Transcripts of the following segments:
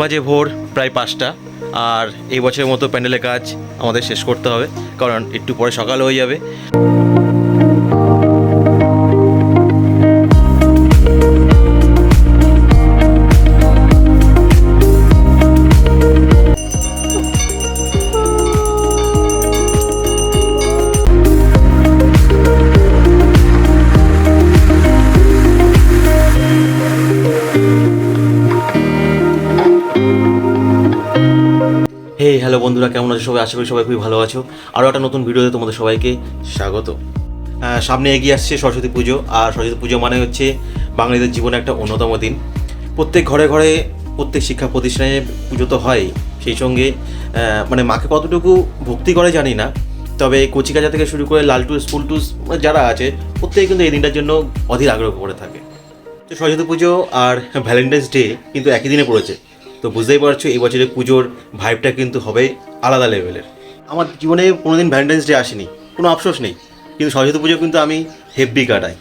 বাজে ভোর, প্রায় পাঁচটা। আর এই বছরের মতো প্যান্ডেলের কাজ আমাদের শেষ করতে হবে, কারণ একটু পরে সকাল হয়ে যাবে। হ্যালো বন্ধুরা, কেমন আছো সবাই? আশা করি সবাই খুবই ভালো আছো। আরও একটা নতুন ভিডিওতে তোমাদের সবাইকে স্বাগত। সামনে এগিয়ে আসছে সরস্বতী পুজো, আর সরস্বতী পুজো মানে হচ্ছে বাঙালিদের জীবনে একটা অন্যতম দিন। প্রত্যেক ঘরে ঘরে, প্রত্যেক শিক্ষা প্রতিষ্ঠানে পুজো তো হয় সেই সঙ্গে মানে মাকে কতটুকু ভক্তি করে জানি না, তবে কচিকাজা থেকে শুরু করে লালটু স্কুল টুস যারা আছে, প্রত্যেকে কিন্তু এই দিনটার জন্য অধীর আগ্রহ করে থাকে। তো সরস্বতী পুজো আর ভ্যালেন্টাইন্স ডে কিন্তু একই দিনে পড়েছে। তো বুঝতেই পারছ, এই বছরের পুজোর ভাইবটা কিন্তু হবে আলাদা লেভেলের আমার জীবনে কোনোদিন ভ্যালেন্টাইন্স ডে আসেনি, কোনো আফসোস নেই, কিন্তু সরস্বতী পুজো কিন্তু আমি হেভি কাটাই।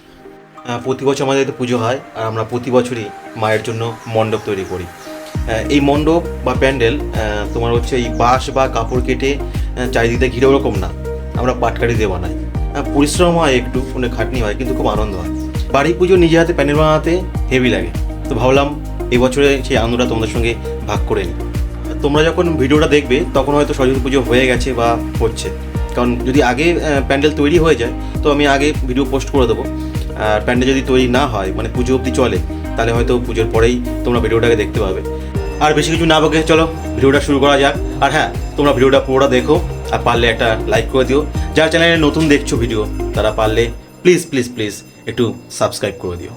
প্রতি বছর আমাদের এতে পুজো হয়, আর আমরা প্রতি বছরই মায়ের জন্য মণ্ডপ তৈরি করি। এই মণ্ডপ বা প্যান্ডেল তোমার হচ্ছে এই বাঁশ বা কাপড় কেটে চারিদিকে ঘিরে ওরকম না, আমরা পাটকারি দিয়ে বানাই। পরিশ্রম হয় একটু, ফোনে খাটনি হয়, কিন্তু খুব আনন্দ হয়। বাড়ি পুজো নিজে হাতে, প্যান্ডেল বানাতে হেভি লাগে। তো ভাবলাম এবছরে সেই আনন্দটা তোমাদের সঙ্গে ভাগ করে নিই। তোমরা যখন ভিডিওটা দেখবে, তখন হয়তো সরস্বতী পুজো হয়ে গেছে বা হচ্ছে। কারণ যদি আগে প্যান্ডেল তৈরি হয়ে যায়, তো আমি আগে ভিডিও পোস্ট করে দেবো। আর প্যান্ডেল যদি তৈরি না হয় মানে পুজো অবধি চলে, তাহলে হয়তো পুজোর পরেই তোমরা ভিডিওটাকে দেখতে পাবে। আর বেশি কিছু না বকে, চলো, ভিডিওটা শুরু করা যাক। আর হ্যাঁ তোমরা ভিডিওটা পুরোটা দেখো, আর পারলে একটা লাইক করে দিও। যারা চ্যানেলে নতুন দেখছ ভিডিও, তারা পারলে প্লিজ প্লিজ প্লিজ একটু সাবস্ক্রাইব করে দিও।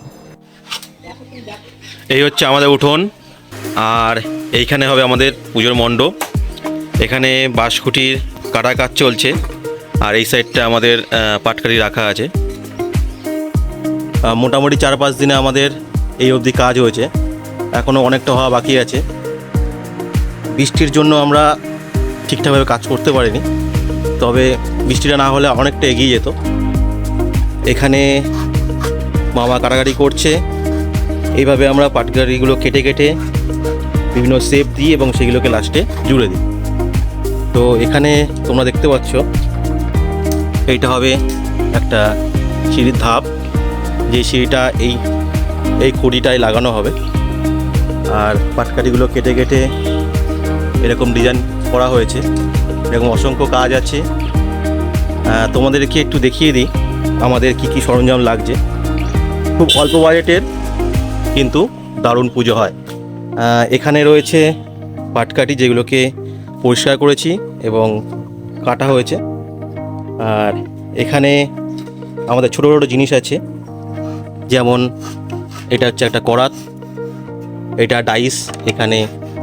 এই হচ্ছে আমাদের উঠোন, আর এইখানে হবে আমাদের পুজোর মণ্ডপ। এখানে বাঁশকুটির কাটা কাজ চলছে, আর এই সাইডটা আমাদের পাটকারি রাখা আছে। মোটামুটি চার পাঁচ দিনে আমাদের এই অবধি কাজ হয়েছে। এখনও অনেকটা হওয়া বাকি আছে। বৃষ্টির জন্য আমরা ঠিকঠাকভাবে কাজ করতে পারিনি, তবে বৃষ্টিটা না হলে অনেকটা এগিয়ে যেত। এখানে মামা কাটাকাটি করছে এইভাবে আমরা পাটগাড়িগুলো কেটে কেটে বিভিন্ন শেপ দিই এবং সেগুলোকে লাস্টে জুড়ে দিই। তো এখানে তোমরা দেখতে পাচ্ছ, এইটা হবে একটা সিঁড়ির ধাপ। যে সিঁড়িটা এই এই খুঁড়িটায় লাগানো হবে। আর পাটকাঠিগুলো কেটে কেটে এরকম ডিজাইন করা হয়েছে। এরকম অসংখ্য কাজ আছে। তোমাদেরকে একটু দেখিয়ে দিই, আমাদের কি কি সরঞ্জাম লাগছে। খুব অল্প বাজেটের কিন্তু দারুণ পুজো হয়। এখানে রয়েছে পাটকাঠি যেগুলোকে পরিষ্কার করেছি এবং কাটা হয়েছে। আর এখানে আমাদের ছোটো ছোটো জিনিস আছে, যেমন এটা হচ্ছে একটা করাত, এটা ডাইস, এখানে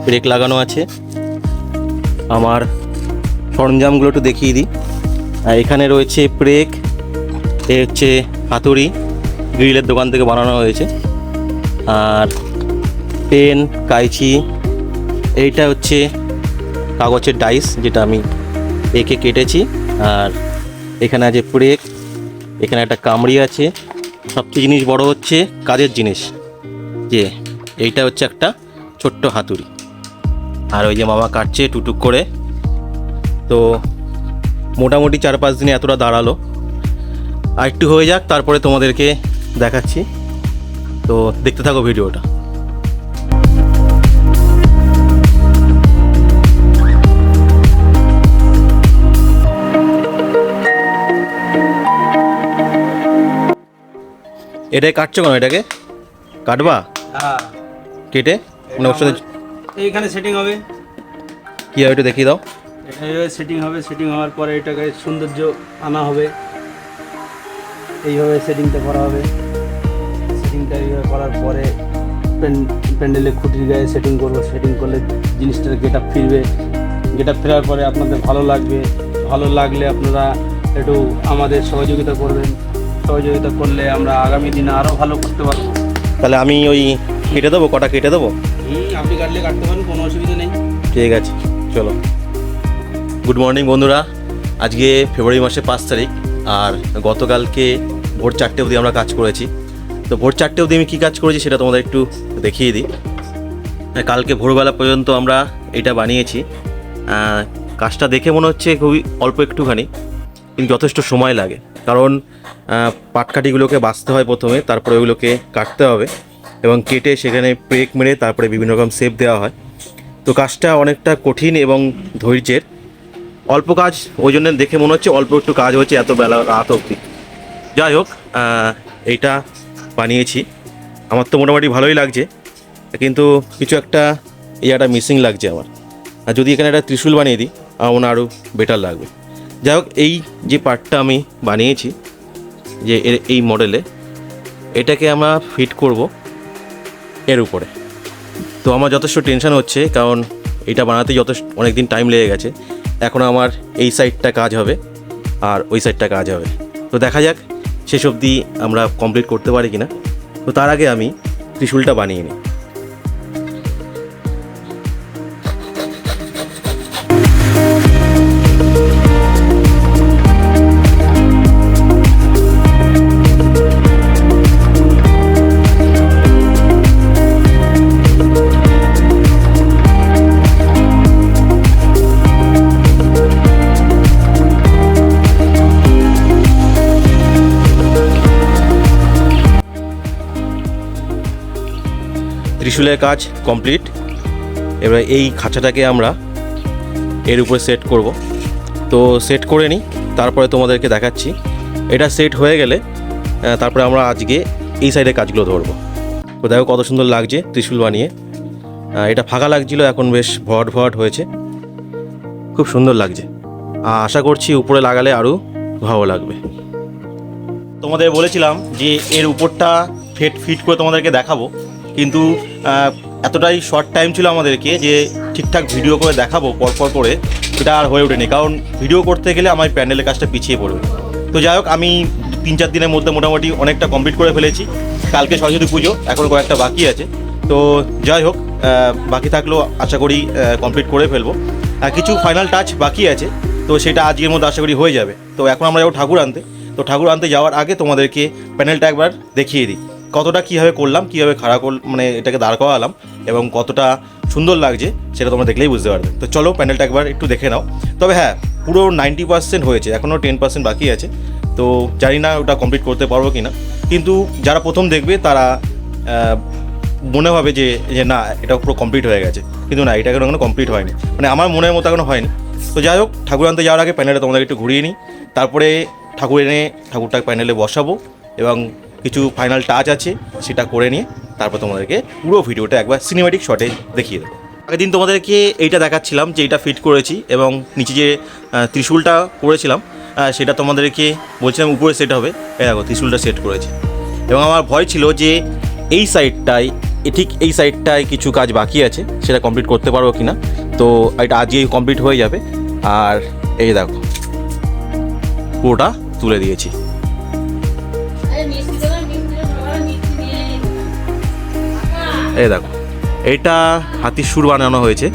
ব্রেক লাগানো আছে। আমার সরঞ্জামগুলো একটু দেখিয়ে দিই। আর এখানে রয়েছে ব্রেক এ হচ্ছে হাতুড়ি, গ্রিলের দোকান থেকে বানানো হয়েছে। আর পেন, কাইচি, এইটা হচ্ছে কাগজের ডাইস যেটা আমি একে কেটেছি। আর এখানে আছে ব্রেক এখানে একটা কামড়ি আছে। সবচেয়ে জিনিস বড় হচ্ছে কাজের জিনিস, যে এইটা হচ্ছে একটা ছোট্ট হাতুড়ি। আর ওই যে মামা কাটছে টুটুক করে। তো মোটামুটি চার পাঁচ দিনে এতটা দাঁড়াল। আর একটু হয়ে যাক, তারপরে তোমাদেরকে দেখাচ্ছি। তো দেখতে থাকো ভিডিওটা। এটাই কাটছো কেন এটাকে? কাটবা? হ্যাঁ। কেটে? মানে ওর সাথে এইখানে সেটিং হবে। কী হবে একটু দেখিয়ে দাও। এইভাবে সেটিং হবে সেটিং হওয়ার পরে এটাকে সৌন্দর্য আনা হবে। এইভাবে সেটিংটা করা হবে। এইভাবে করার পরে প্যান্ডেলে খুঁটির গায়ে সেটিং করব সেটিং করলে জিনিসটার গেট আপ ফিরবে। গেট আপ ফেরার পরে আপনাদের ভালো লাগবে। ভালো লাগলে আপনারা একটু আমাদের সহযোগিতা করবেন। সহযোগিতা করলে আমরা আগামী দিনে আরও ভালো করতে পারব। তাহলে আমি ওই কেটে দেবো কটা কেটে দেবো? আপনি কাটলে কাটতে পারেন কোনো অসুবিধা নেই। ঠিক আছে চলো। গুড মর্নিং বন্ধুরা। আজকে ফেব্রুয়ারি মাসে পাঁচ তারিখ আর গতকালকে ভোর চারটে অবধি আমরা কাজ করেছি। তো ভোর চারটে অবধি আমি কী কাজ করেছি সেটা তোমাদের একটু দেখিয়ে দিই। হ্যাঁ, কালকে ভোরবেলা পর্যন্ত আমরা এটা বানিয়েছি। কাজটা দেখে মনে হচ্ছে খুবই অল্প একটুখানি কিন্তু যথেষ্ট সময় লাগে। কারণ পাটকাঠিগুলোকে বাছতে হয় প্রথমে তারপরে ওগুলোকে কাটতে হবে এবং কেটে সেখানে ব্রেক মেরে তারপরে বিভিন্ন রকম শেপ দেওয়া হয়। তো কাজটা অনেকটা কঠিন এবং ধৈর্যের। অল্প কাজ ওই জন্য দেখে মনে হচ্ছে অল্প একটু কাজ হচ্ছে এত বেলা রাত অবধি। যাই হোক এইটা বানিয়েছি। আমার তো মোটামুটি ভালোই লাগছে, কিন্তু কিছু একটা ইয়াটা মিসিং লাগছে আমার। আর যদি এখানে একটা ত্রিশূল বানিয়ে দিই, আমার আরও বেটার লাগবে। যাই হোক, এই যে পার্টটা আমি বানিয়েছি, যে এর এই মডেলে এটাকে আমরা ফিট করব এর উপরে। তো আমার যথেষ্ট টেনশন হচ্ছে, কারণ এটা বানাতে যথেষ্ট অনেক দিন টাইম লেগে গেছে। এখন আমার এই সাইডটা কাজ হবে, আর ওই সাইডটা কাজ হবে। তো দেখা যাক শেষ অবধি আমরা কমপ্লিট করতে পারি কিনা? তো তার আগে আমি ত্রিশুলটা বানিয়ে নিই। ত্রিশূলের কাজ কমপ্লিট। এবার এই খাঁচাটাকে আমরা এর উপরে সেট করব। তো সেট করে নিই, তারপরে তোমাদেরকে দেখাচ্ছি। এটা সেট হয়ে গেলে তারপরে আমরা আজকে এই সাইডে কাজগুলো ধরবো। তো দেখো কত সুন্দর লাগছে ত্রিশূল বানিয়ে। এটা ফাঁকা লাগছিল, এখন বেশ ভট ভট হয়েছে। খুব সুন্দর লাগছে। আশা করছি উপরে লাগালে আরও ভালো লাগবে। তোমাদের বলেছিলাম যে এর উপরটা ফেট ফিট করে তোমাদেরকে দেখাবো। কিন্তু এতটাই শর্ট টাইম ছিল আমাদেরকে যে ঠিকঠাক ভিডিও করে দেখাবো পরপর করে, সেটা আর হয়ে ওঠেনি। কারণ ভিডিও করতে গেলে আমার প্যান্ডেলের কাজটা পিছিয়ে পড়বে। তো যাই হোক, আমি তিন চার দিনের মধ্যে মোটামুটি অনেকটা কমপ্লিট করে ফেলেছি। কালকে সরস্বতী পুজো, এখন কয়েকটা বাকি আছে। তো যাই হোক বাকি থাকলেও আশা করি কমপ্লিট করে ফেলব। আর কিছু ফাইনাল টাচ বাকি আছে, তো সেটা আজকের মধ্যে আশা করি হয়ে যাবে। তো এখন আমরা যাব ঠাকুর আনতে। তো ঠাকুর আনতে যাওয়ার আগে তোমাদেরকে প্যানেলটা একবার দেখিয়ে দিই। কতটা কীভাবে করলাম, কীভাবে খাড়া কর মানে এটাকে দাঁড় করালাম এবং কতটা সুন্দর লাগছে সেটা তোমরা দেখলেই বুঝতে পারবে। তো চলো প্যান্ডেলটা একবার একটু দেখে নাও। তবে হ্যাঁ পুরো নাইনটি পার্সেন্ট হয়েছে এখনও টেন পার্সেন্ট বাকি আছে। তো জানি না ওটা কমপ্লিট করতে পারব কি না কিন্তু যারা প্রথম দেখবে তারা মনে হবে যে যে না, এটা পুরো কমপ্লিট হয়ে গেছে। কিন্তু না, এটা এখনও কমপ্লিট হয়নি। মানে আমার মনের মতো এখনও হয়নি। তো যাই হোক ঠাকুর আনতে যাওয়ার আগে প্যানেলটা তোমাদের একটু ঘুরিয়ে নিই। তারপরে ঠাকুর এনে ঠাকুরটাকে প্যানেলে বসাবো এবং কিছু ফাইনাল টাচ আছে, সেটা করে নিয়ে তারপর তোমাদেরকে পুরো ভিডিওটা একবার সিনেমেটিক শটে দেখিয়ে দেবো। আগের দিন তোমাদেরকে এইটা দেখাচ্ছিলাম যে এইটা ফিট করেছি এবং নিচে যে ত্রিশূলটা করেছিলাম সেটা তোমাদেরকে বলছিলাম উপরে সেট হবে। এই দেখো, ত্রিশূলটা সেট করেছি। এবং আমার ভয় ছিল যে এই সাইডটায় ঠিক এই সাইডটায় কিছু কাজ বাকি আছে, সেটা কমপ্লিট করতে পারব কি না তো এটা আজকেই কমপ্লিট হয়ে যাবে। আর এই দেখো, পুরোটা তুলে দিয়েছি। এই দেখো, এটা হাতির সুর বানানো হয়েছে।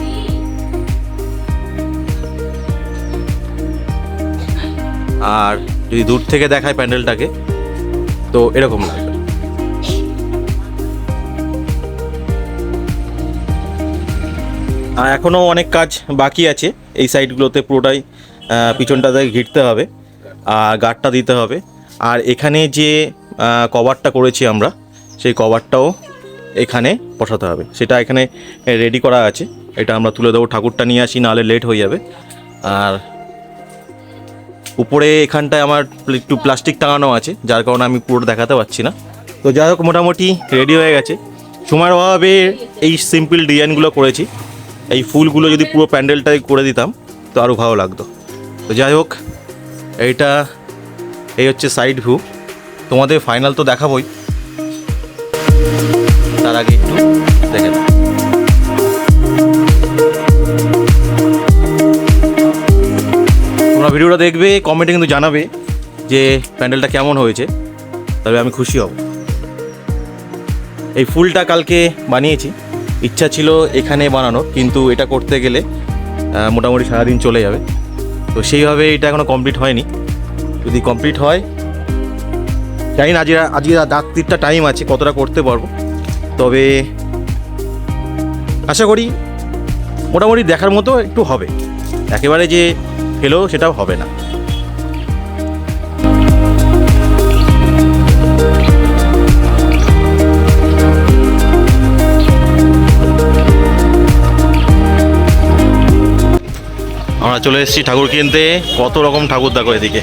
আর যদি দূর থেকে দেখায় প্যান্ডেলটাকে, তো এরকম লাগবে। এখনও অনেক কাজ বাকি আছে, এই সাইডগুলোতে পুরোটাই পিছনটাতে ঘিরতে হবে, আর গার্ডটা দিতে হবে। আর এখানে যে কভারটা করেছি আমরা, সেই কভারটাও এখানে বসাতে হবে। সেটা এখানে রেডি করা আছে। এটা আমরা তুলে দেবো। ঠাকুরটা নিয়ে আসি, নাহলে লেট হয়ে যাবে। আর উপরে এখানটায় আমার একটু প্লাস্টিক টাঙানো আছে, যার কারণে আমি পুরোটা দেখাতে পারছি না। তো যাই হোক, মোটামুটি রেডি হয়ে গেছে। সময়ের অভাবে এই সিম্পল ডিজাইনগুলো করেছি। এই ফুলগুলো যদি পুরো প্যান্ডেলটাই করে দিতাম, তো আরও ভালো লাগতো। তো যাই হোক, এইটা, এই হচ্ছে সাইড ভিউ তোমাদের ফাইনাল তো দেখাবই। তার আগে একটু দেখে নাও। তোমরা ভিডিওটা দেখবে কমেন্টে কিন্তু জানাবে যে প্যান্ডেলটা কেমন হয়েছে, তবে আমি খুশি হব। এই ফুলটা কালকে বানিয়েছি। ইচ্ছা ছিল এখানে বানানোর, কিন্তু এটা করতে গেলে মোটামুটি সারাদিন চলে যাবে। তো সেইভাবে এটা এখনও কমপ্লিট হয়নি। যদি কমপ্লিট হয়, জানি না আজকে আজকে রাত্রিটা টাইম আছে, কতটা করতে পারব। তবে আশা করি মোটামুটি দেখার মতো একটু হবে। একেবারে যে ফেলো সেটাও হবে না। আমরা চলে এসেছি ঠাকুর কিনতে কত রকম ঠাকুর দেখো এদিকে।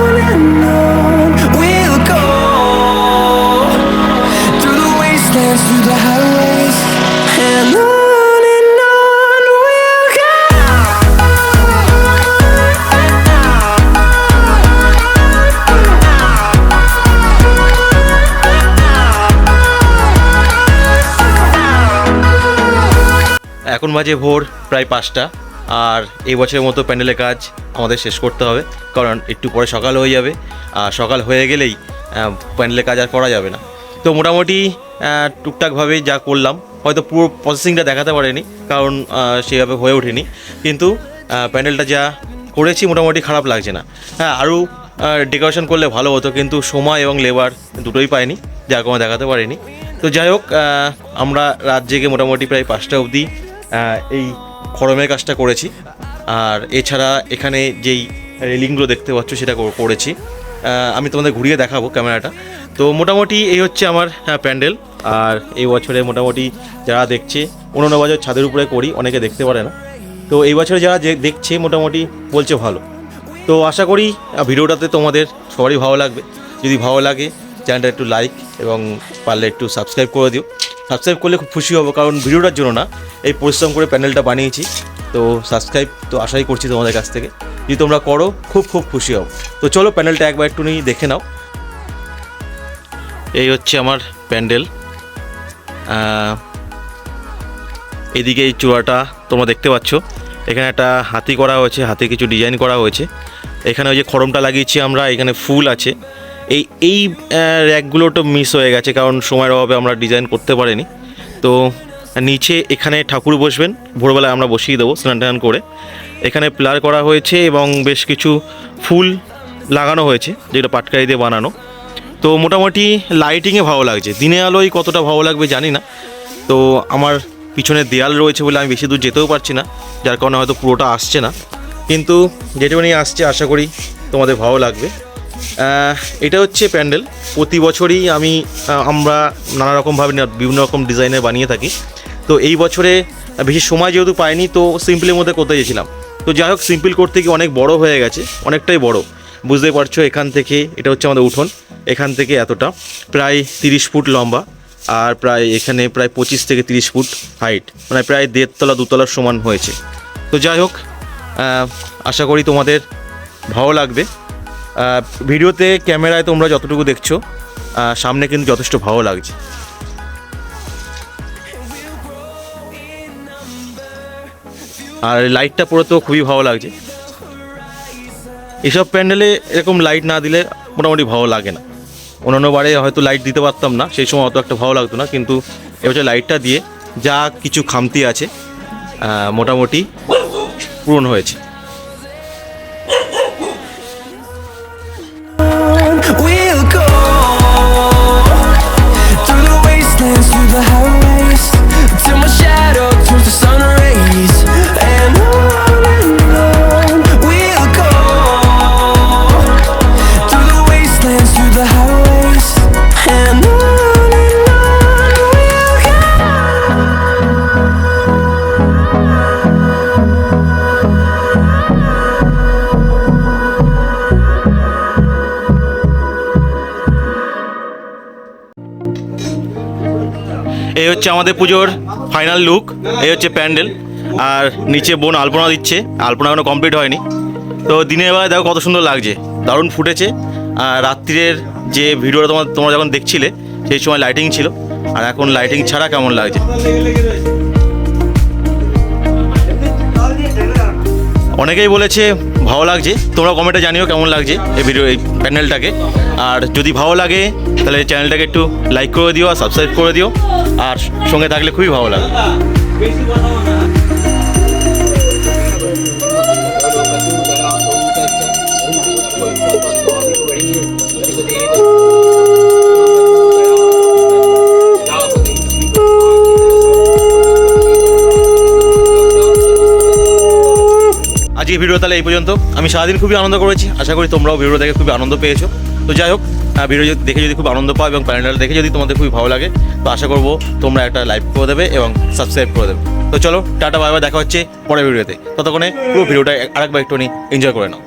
এখন বাজে ভোর প্রায় পাঁচটা। আর এই বছরের মতো প্যান্ডেলের কাজ আমাদের শেষ করতে হবে কারণ একটু পরে সকাল হয়ে যাবে। আর সকাল হয়ে গেলেই প্যান্ডেলের কাজ আর করা যাবে না। তো মোটামুটি আহ, টুকটাকভাবে যা করলাম হয়তো পুরো প্রসেসিংটা দেখাতে পারিনি কারণ সেভাবে হয়ে ওঠেনি। কিন্তু প্যান্ডেলটা যা করেছি মোটামুটি খারাপ লাগছে না। হ্যাঁ আরও ডেকোরেশন করলে ভালো হতো কিন্তু সময় এবং লেবার দুটোই পাইনি যার কোনো দেখাতে পারিনি। তো যাই হোক আমরা রাত জেগে মোটামুটি প্রায় পাঁচটা অবধি এই খড়মের কাজটা করেছি। আর এছাড়া এখানে যেই রেলিংগুলো দেখতে পাচ্ছ সেটা করেছি। আমি তোমাদের ঘুরিয়ে দেখাবো ক্যামেরাটা। তো মোটামুটি এই হচ্ছে আমার প্যান্ডেল। আর এই বছরে মোটামুটি যারা দেখছে, অন্যান্য বছর ছাদের উপরে করি, অনেকে দেখতে পারে না। তো এই বছরে যারা দেখছে, মোটামুটি বলছে ভালো। তো আশা করি ভিডিওটাতে তোমাদের সবারই ভালো লাগবে। যদি ভালো লাগে, চ্যানেলটা একটু লাইক এবং পারলে একটু সাবস্ক্রাইব করে দিও। সাবস্ক্রাইব করলে খুব খুশি হব, কারণ ভিডিওটার জন্য না, এই পরিশ্রম করে প্যানেলটা বানিয়েছি। তো সাবস্ক্রাইব তো আশাই করছি তোমাদের কাছ থেকে। যদি তোমরা করো, খুব খুব খুশি হব। তো চলো প্যানেলটা একবার একটু নিয়ে দেখে নাও। এই হচ্ছে আমার প্যান্ডেল। এদিকে এই চূড়াটা তোমরা দেখতে পাচ্ছ। এখানে একটা হাতি করা হয়েছে হাতে কিছু ডিজাইন করা হয়েছে। এখানে ওই যে খড়মটা লাগিয়েছি আমরা, এখানে ফুল আছে। এই এই র্যাকগুলো তো মিস হয়ে গেছে, কারণ সময়ের অভাবে আমরা ডিজাইন করতে পারিনি। তো নিচে এখানে ঠাকুর বসবেন ভোরবেলায় আমরা বসিয়ে দেবো স্নান টান করে। এখানে প্লার করা হয়েছে এবং বেশ কিছু ফুল লাগানো হয়েছে যেটা পাটকারি দিয়ে বানানো। তো মোটামুটি লাইটিংয়ে ভালো লাগছে। দিনে আলোয় কতটা ভালো লাগবে জানি না। তো আমার পিছনে দেয়াল রয়েছে বলে আমি বেশি দূর যেতেও পারছি না, যার কারণে হয়তো পুরোটা আসছে না। কিন্তু যেটুকুনি আসছে, আশা করি তোমাদের ভালো লাগবে। এটা হচ্ছে প্যান্ডেল। প্রতি বছরই আমি আমরা নানা রকমভাবে বিভিন্ন রকম ডিজাইনের বানিয়ে থাকি। তো এই বছরে বেশি সময় যেহেতু পাইনি, তো সিম্পলের মধ্যে করতে গেছিলাম তো যাই হোক সিম্পল করতে গিয়ে অনেক বড় হয়ে গেছে, অনেকটাই বড়। বুঝতে পারছ, এখান থেকে, এটা হচ্ছে আমাদের উঠোন, এখান থেকে এতটা। প্রায় তিরিশ ফুট লম্বা, আর প্রায় এখানে প্রায় পঁচিশ থেকে তিরিশ ফুট হাইট মানে প্রায় দেড়তলা, দুতলার সমান হয়েছে। তো যাই হোক আশা করি তোমাদের ভালো লাগবে। ভিডিওতে, ক্যামেরায় তোমরা যতটুকু দেখছ সামনে কিন্তু যথেষ্ট ভালো লাগছে। আর লাইটটা পুরো তো খুবই ভালো লাগছে। এসব প্যান্ডেলে এরকম লাইট না দিলে মোটামুটি ভালো লাগে না। অন্যান্য বারে হয়তো লাইট দিতে পারতাম না, সেই সময় অত একটা ভালো লাগতো না, কিন্তু এবছর লাইটটা দিয়ে যা কিছু খামতি আছে মোটামুটি পূরণ হয়েছে। হচ্ছে আমাদের পুজোর ফাইনাল লুক এই হচ্ছে প্যান্ডেল। আর নিচে বোন আলপনা দিচ্ছে, আলপনা এখনও কমপ্লিট হয়নি। তো দিনের বেলায় দেখো কত সুন্দর লাগছে, দারুণ ফুটেছে। আর রাত্রির যে ভিডিওটা তোমার তোমরা যখন দেখছিলে, সেই সময় লাইটিং ছিল। আর এখন লাইটিং ছাড়া কেমন লাগছে? অনেকেই বলেছে ভালো লাগছে। তোমরা কমেন্টে জানিও কেমন লাগছে এই ভিডিও এই প্যানেলটাকে আর যদি ভালো লাগে, তাহলে চ্যানেলটাকে একটু লাইক করে দিও আর সাবস্ক্রাইব করে দিও। আর সঙ্গে থাকলে খুবই ভালো লাগে ভিডিও তাহলে এই পর্যন্ত। আমি সারাদিন খুবই আনন্দ করেছি। আশা করি তোমরাও ভিডিও দেখে খুবই আনন্দ পেয়েছ। তো যাই হোক ভিডিও দেখে যদি খুব আনন্দ পাও এবং প্যানেলটা দেখে যদি তোমাদের খুবই ভালো লাগে, তো আশা করব তোমরা একটা লাইক করে দেবে এবং সাবস্ক্রাইব করে দেবে। তো চলো, টাটা বারবার দেখা হচ্ছে পরের ভিডিওতে। ততক্ষণে পুরো ভিডিওটা আরেকবার একটু এনজয় করে নাও।